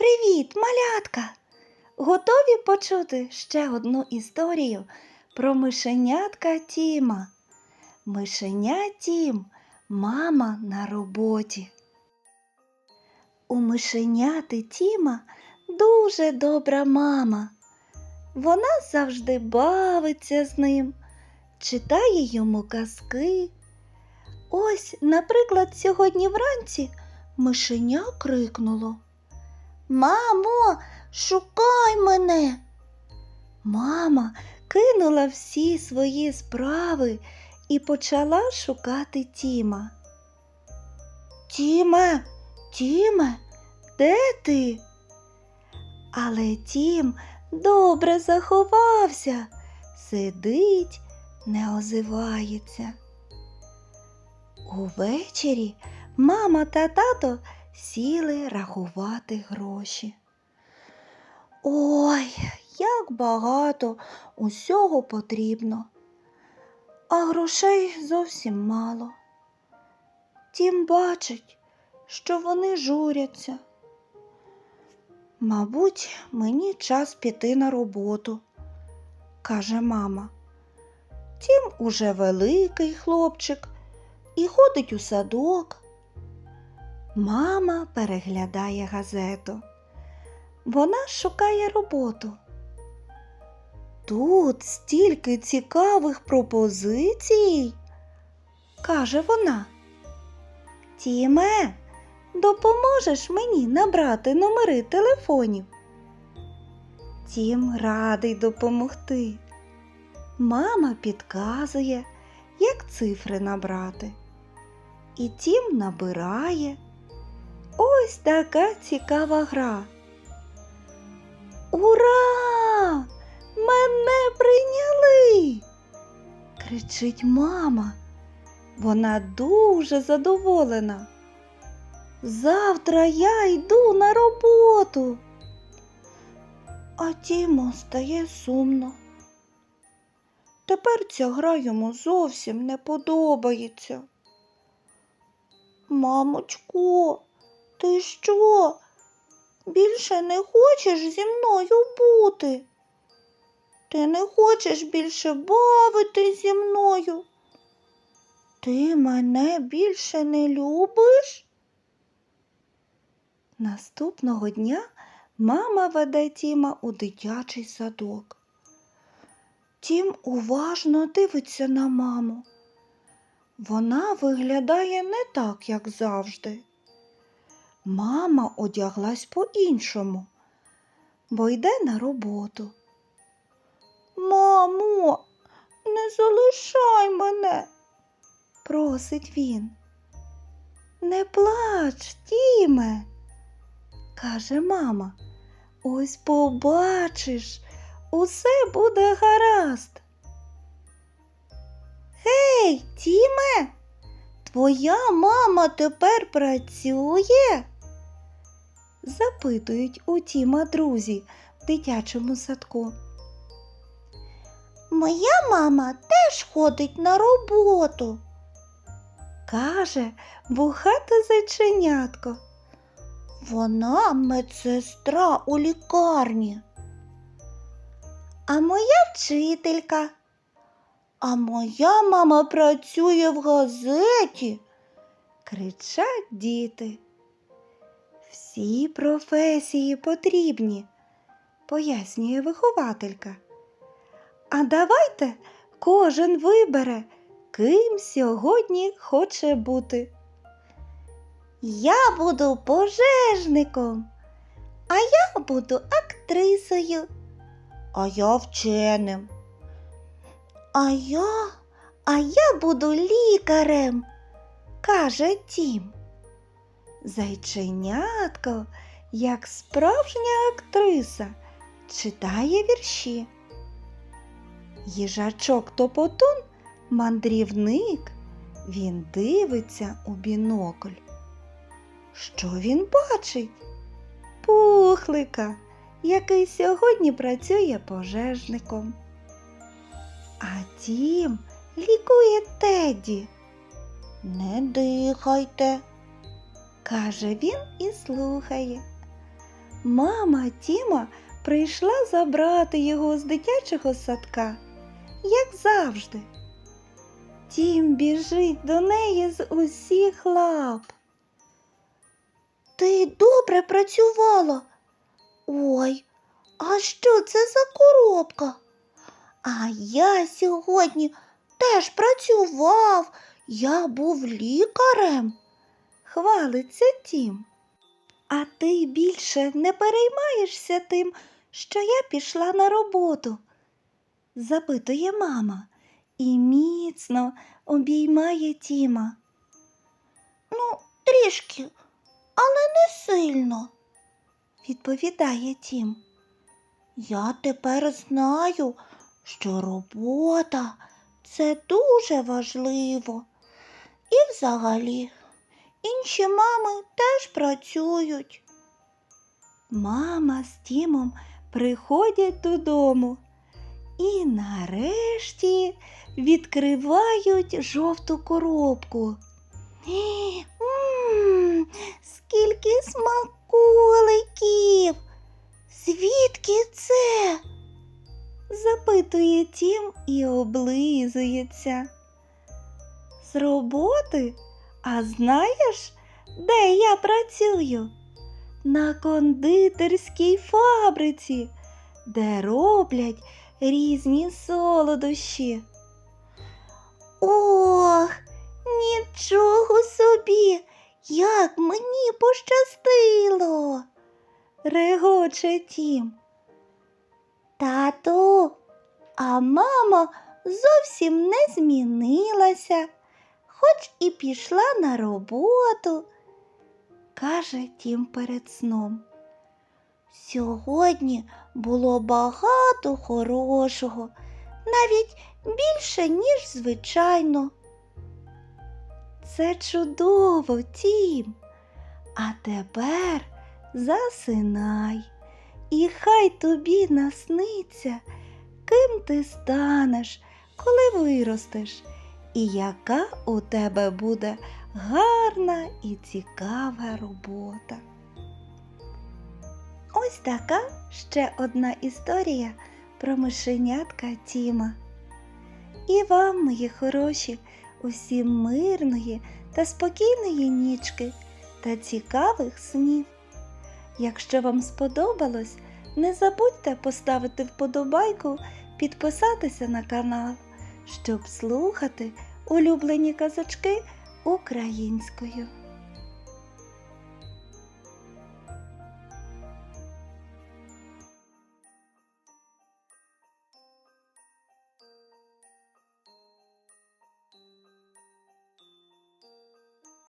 Привіт, малятка! Готові почути ще одну історію про мишенятка Тіма. Мишеня Тім, мама на роботі. У мишеняти Тіма дуже добра мама. Вона завжди бавиться з ним, читає йому казки. Ось, наприклад, сьогодні вранці мишеня крикнуло. Мамо, шукай мене. Мама кинула всі свої справи і почала шукати Тіма. Тіме, Тіме, де ти? Але Тім добре заховався, сидить, не озивається. Увечері мама та тато сіли рахувати гроші. Ой, як багато усього потрібно, а грошей зовсім мало. Тім бачить, що вони журяться. Мабуть, мені час піти на роботу, каже мама. Тім уже великий хлопчик і ходить у садок. Мама переглядає газету. Вона шукає роботу. Тут стільки цікавих пропозицій, каже вона. Тіме, допоможеш мені набрати номери телефонів? Тім радий допомогти. Мама підказує, як цифри набрати. І Тім набирає. Ось така цікава гра. Ура! Мене прийняли! кричить мама. Вона дуже задоволена. Завтра я йду на роботу. А Тіму стає сумно. Тепер ця гра йому зовсім не подобається. Мамочко, ти що? Більше не хочеш зі мною бути? Ти не хочеш більше бавити зі мною? Ти мене більше не любиш? Наступного дня мама веде Тіма у дитячий садок. Тім уважно дивиться на маму. Вона виглядає не так, як завжди. Мама одяглась по-іншому, бо йде на роботу. Мамо, не залишай мене, просить він. Не плач, Тіме, каже мама. Ось побачиш, усе буде гаразд. Гей, Тіме, твоя мама тепер працює? Запитують у Тіма друзі в дитячому садку. Моя мама теж ходить на роботу, каже вухате зайченятко. Вона медсестра у лікарні. А моя вчителька. А моя мама працює в газеті, кричать діти. Всі професії потрібні, пояснює вихователька. А давайте кожен вибере, ким сьогодні хоче бути. Я буду пожежником, а я буду актрисою, а я вченим. А я, а я буду лікарем, каже Тім. Зайченятко, як справжня актриса, читає вірші. Їжачок Топотун мандрівник, він дивиться у бінокль. Що він бачить? Пухлика, який сьогодні працює пожежником. А тім лікує Теді. Не дихайте, каже він і слухає. Мама Тіма прийшла забрати його з дитячого садка, як завжди. Тім біжить до неї з усіх лап. Ти добре працювала. Ой, а що це за коробка? А я сьогодні теж працював. Я був лікарем. Хвалиться Тім. А ти більше не переймаєшся тим, що я пішла на роботу? запитує мама і міцно обіймає Тіма. Ну, трішки, але не сильно, відповідає Тім. Я тепер знаю, що робота це дуже важливо. І взагалі, інші мами теж працюють. Мама з Тімом приходять додому і нарешті відкривають жовту коробку. Мм, скільки смаколиків! Звідки це? запитує Тім і облизується. З роботи? А знаєш, де я працюю? На кондитерській фабриці, де роблять різні солодощі. Ох, нічого собі, як мені пощастило, регоче Тім. Тату, а мама зовсім не змінилася, хоч і пішла на роботу, каже Тім перед сном. Сьогодні було багато хорошого, навіть більше, ніж звичайно. Це чудово, Тім. А тепер засинай, і хай тобі насниться, ким ти станеш, коли виростеш, і яка у тебе буде гарна і цікава робота. Ось така ще одна історія про мишенятка Тіма. І вам, мої хороші, усім мирної та спокійної нічки та цікавих снів. Якщо вам сподобалось, не забудьте поставити вподобайку, підписатися на канал, щоб слухати улюблені казочки українською.